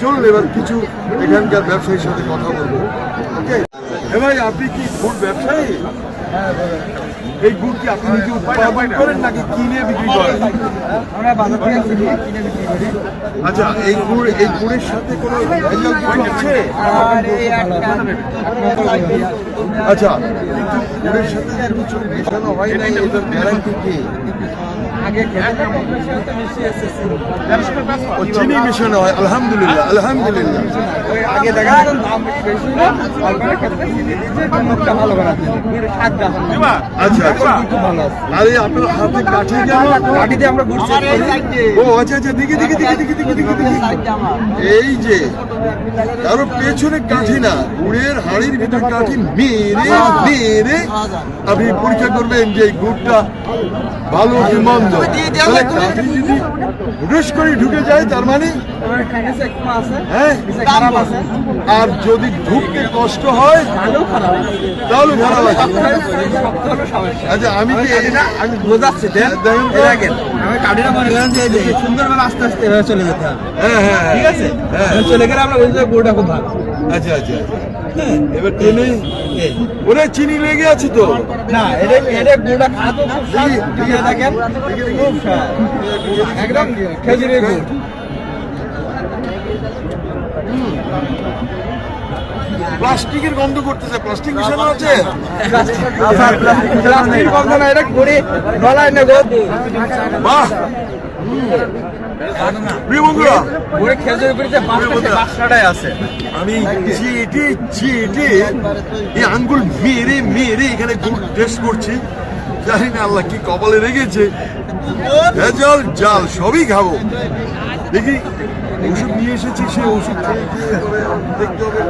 চলুন এবার কিছু এখানকার ব্যবসায়ীর সাথে কথা বলব। ওকে ভাই আপনি কি ফুড ব্যবসায়ী? এই গুড় কি আপনি নিজে উৎপাদন করেন নাকি কিনে বিক্রি করেন? আমরা বাজার থেকে কিনি কিনে বিক্রি করি। আচ্ছা এই গুড় এই গুড়ের সাথে কোনো ভেজাল কিছু আছে? আচ্ছা গুড়ের সাথে যে কিছু মেশানো হয় না এটার গ্যারান্টি কি? হয় আলহামদুলিল্লাহ আলহামদুলিল্লাহ। আগে দেখা দাম বেশি না অল্প খেতে দিচ্ছে ভালো বানাচ্ছে গুড়ের আচ্ছা আচ্ছা ভালো আরে আপনার হাতে কাঠি আমরা ও আচ্ছা আচ্ছা এই যে কারও পেছনে কাঠি না গুড়ের হাড়ির ভিতর কাঠি মেরে মেরে আপনি পরীক্ষা করবেন যে এই গুড়টা ভালো কি মন্দ। করে ঢুকে যায় তার মানে? হ্যাঁ। আর যদি ঢুকতে কষ্ট হয় তাহলে সমস্যা আচ্ছা আমি কি আমি বোঝাচ্ছি দেখেন তো। এর আগে আমি কাঠিটা মনে করেন যে সুন্দরভাবে আস্তে আস্তে এভাবে চলে যেতে হবে। হ্যাঁ হ্যাঁ ঠিক আছে? হ্যাঁ চলে গেলে আমরা বুঝতে পারব গুড়টা খুব আচ্ছা আচ্ছা। এবার টেনে ওরে চিনি লেগে আছে তো। না এটা এটা গুড়টা খাতো খুব স্বাদ দেখি, দেখি, দিয়ে দেখেন খুব একদম খেজুরের গুড়। প্লাস্টিকের গন্ধ করতেছে। প্লাস্টিক মিশানো আছে? প্লাস্টিক গন্ধ না এটা গুড়ি গলায় নেব বাহ! আমি চেটে চেটে এই আঙ্গুল মেরে মেরে এখানে টেস্ট করছি। জানি না আল্লাহ কি কপালে রেখেছে। ভেজাল জাল সবই খাব। দেখি ওষুধ নিয়ে এসেছি সেই ওষুধ খেয়ে খেয়ে দেখতে হবে।